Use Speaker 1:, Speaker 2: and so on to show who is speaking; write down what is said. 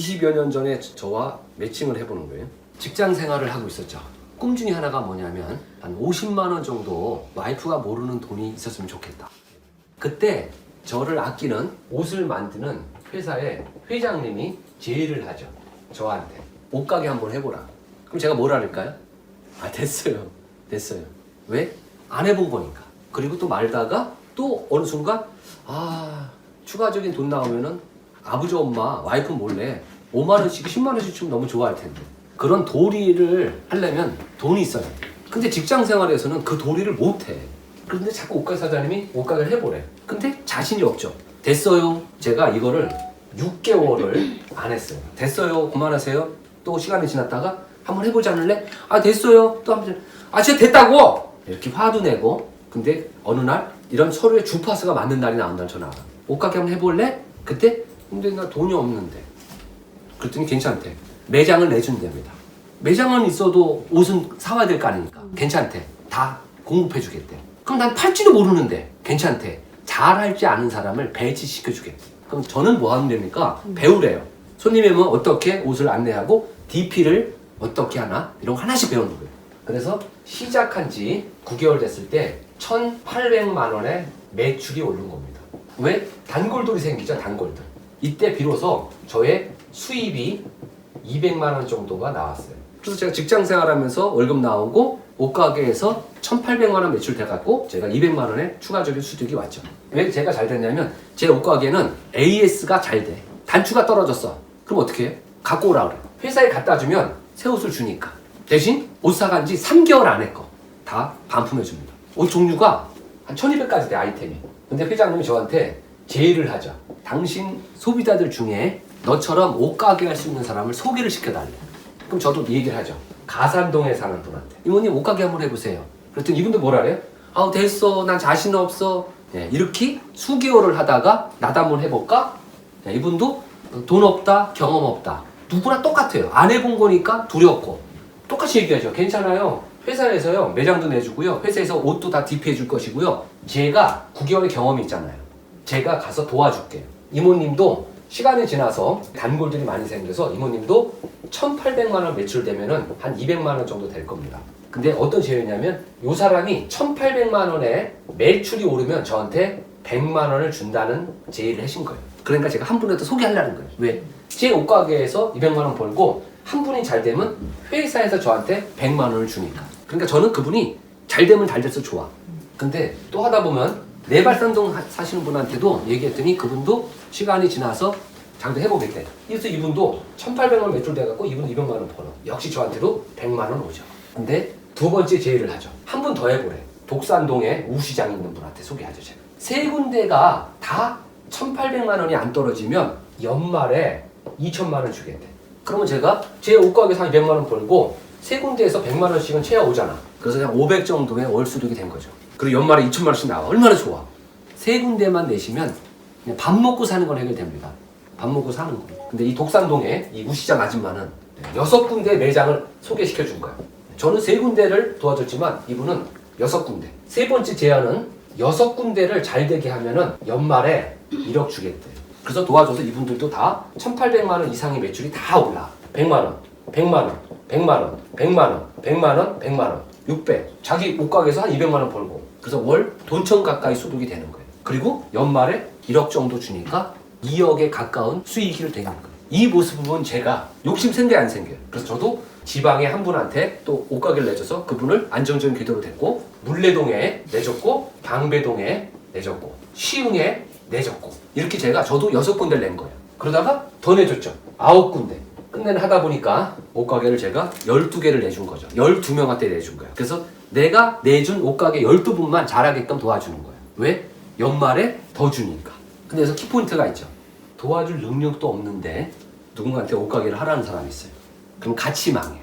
Speaker 1: 20여 년 전에 저와 매칭을 해보는 거예요. 직장 생활을 하고 있었죠. 꿈 중에 하나가 뭐냐면 한 50만 원 정도 와이프가 모르는 돈이 있었으면 좋겠다. 그때 저를 아끼는 옷을 만드는 회사의 회장님이 제의를 하죠. 저한테 옷가게 한번 해보라. 그럼 제가 뭐라 할까요? 아 됐어요. 됐어요. 왜? 안 해본 거니까. 그리고 또 말다가 또 어느 순간 아 추가적인 돈 나오면은 아버지 엄마 와이프 몰래 5만 원씩 10만 원씩 주면 너무 좋아할 텐데 그런 도리를 하려면 돈이 있어야 돼. 근데 직장 생활에서는 그 도리를 못 해. 그런데 자꾸 옷가게 사장님이 옷가게를 해보래. 근데 자신이 없죠. 됐어요. 제가 이거를 6개월을 안 했어요. 됐어요. 그만하세요. 또 시간이 지났다가 한번 해보지 않을래? 아 됐어요. 또 한번 아 진짜 됐다고 이렇게 화도 내고 근데 어느 날 이런 서로의 주파수가 맞는 날이 나온다는 전화가 옷가게 한번 해볼래? 그때 근데 나 돈이 없는데 그랬더니 괜찮대. 매장을 내준답니다. 매장은 있어도 옷은 사와야 될 거 아닙니까? 괜찮대. 다 공급해 주겠대. 그럼 난 팔지도 모르는데 괜찮대. 잘할지 아는 사람을 배치시켜 주겠대. 그럼 저는 뭐 하면 됩니까? 배우래요. 손님이 면 어떻게 옷을 안내하고 DP를 어떻게 하나 이런 거 하나씩 배우는 거예요. 그래서 시작한 지 9개월 됐을 때 1,800만 원의 매출이 오른 겁니다. 왜? 단골들이 생기죠, 단골들. 이때 비로소 저의 수입이 200만 원 정도가 나왔어요. 그래서 제가 직장 생활하면서 월급 나오고 옷가게에서 1,800만 원 매출 돼갖고 제가 200만 원의 추가적인 수익이 왔죠. 왜 제가 잘 됐냐면 제 옷가게는 AS가 잘 돼. 단추가 떨어졌어. 그럼 어떻게 해? 갖고 오라 그래. 회사에 갖다 주면 새 옷을 주니까. 대신 옷 사간 지 3개월 안에 거 다 반품해 줍니다. 옷 종류가 한 1200가지 돼 아이템이. 근데 회장님이 저한테 제의를 하죠. 당신 소비자들 중에 너처럼 옷 가게 할 수 있는 사람을 소개를 시켜달래. 그럼 저도 이 얘기를 하죠. 가산동에 사는 분한테. 이모님 옷 가게 한번 해보세요. 그랬더니 이분도 뭐라 그래요? 아우 됐어. 난 자신 없어. 예, 이렇게 수개월을 하다가 한번 해볼까? 예, 이분도 돈 없다, 경험 없다. 누구나 똑같아요. 안 해본 거니까 두렵고. 똑같이 얘기하죠. 괜찮아요. 회사에서요, 매장도 내주고요. 회사에서 옷도 다 DP 해줄 것이고요. 제가 9개월의 경험이 있잖아요. 제가 가서 도와줄게요. 이모님도 시간이 지나서 단골들이 많이 생겨서 이모님도 1,800만 원 매출되면은 한 200만 원 정도 될 겁니다. 근데 어떤 제휴냐면 이 사람이 1,800만 원에 매출이 오르면 저한테 100만 원을 준다는 제의를 하신 거예요. 그러니까 제가 한 분한테 소개하려는 거예요. 왜? 제 옷가게에서 200만 원 벌고 한 분이 잘 되면 회사에서 저한테 100만 원을 주니까. 그러니까 저는 그분이 잘 되면 잘 돼서 좋아. 근데 또 하다 보면 내발산동 하- 사시는 분한테도 얘기했더니 그분도 시간이 지나서 장도 해보겠대. 그래서 이분도 1,800원 매출 돼갖고 이분 200만 원 벌어. 역시 저한테도 100만 원 오죠. 근데 두 번째 제의를 하죠. 한 분 더 해보래. 독산동에 우시장 있는 분한테 소개하죠 제가. 세 군데가 다 1,800만 원이 안 떨어지면 연말에 2천만 원 주겠대. 그러면 제가 제 옷가게에서 한 200만 원 벌고 세 군데에서 100만 원씩은 채워 오잖아. 그래서 그냥 500 정도의 월 수득이 된 거죠. 그리고 연말에 2천만 원씩 나와. 얼마나 좋아. 세 군데만 내시면 그냥 밥 먹고 사는 건 해결됩니다. 밥 먹고 사는 거. 근데 이 독산동에 이 우시장 아줌마는 여섯 군데 매장을 소개시켜 준 거야. 저는 세 군데를 도와줬지만 이분은 여섯 군데. 세 번째 제안은 여섯 군데를 잘 되게 하면은 연말에 1억 주겠대. 그래서 도와줘서 이분들도 다 1,800만 원 이상의 매출이 다 올라. 100만 원, 100만 원, 100만 원, 100만 원, 100만 원, 100만 원, 600. 자기 옷가게에서 한 200만 원 벌고. 그래서 월 돈천 가까이 소득이 되는 거예요. 그리고 연말에 1억 정도 주니까 2억에 가까운 수익이 되는 거예요. 이 모습은 제가 욕심 생겨 안 생겨요. 그래서 저도 지방의 한 분한테 또 옷가게를 내줘서 그분을 안정적인 궤도로 됐고 물레동에 내줬고 방배동에 내줬고 시흥에 내줬고 이렇게 제가 저도 여섯 군데를 낸 거예요. 그러다가 더 내줬죠. 아홉 군데. 끝내는 하다 보니까 옷가게를 제가 12개를 내준 거죠. 12명한테 내준 거예요. 그래서 내가 내준 옷가게 12분만 잘하게끔 도와주는 거예요. 왜? 연말에 더 주니까. 근데 여기서 키포인트가 있죠. 도와줄 능력도 없는데 누군가한테 옷가게를 하라는 사람이 있어요. 그럼 같이 망해.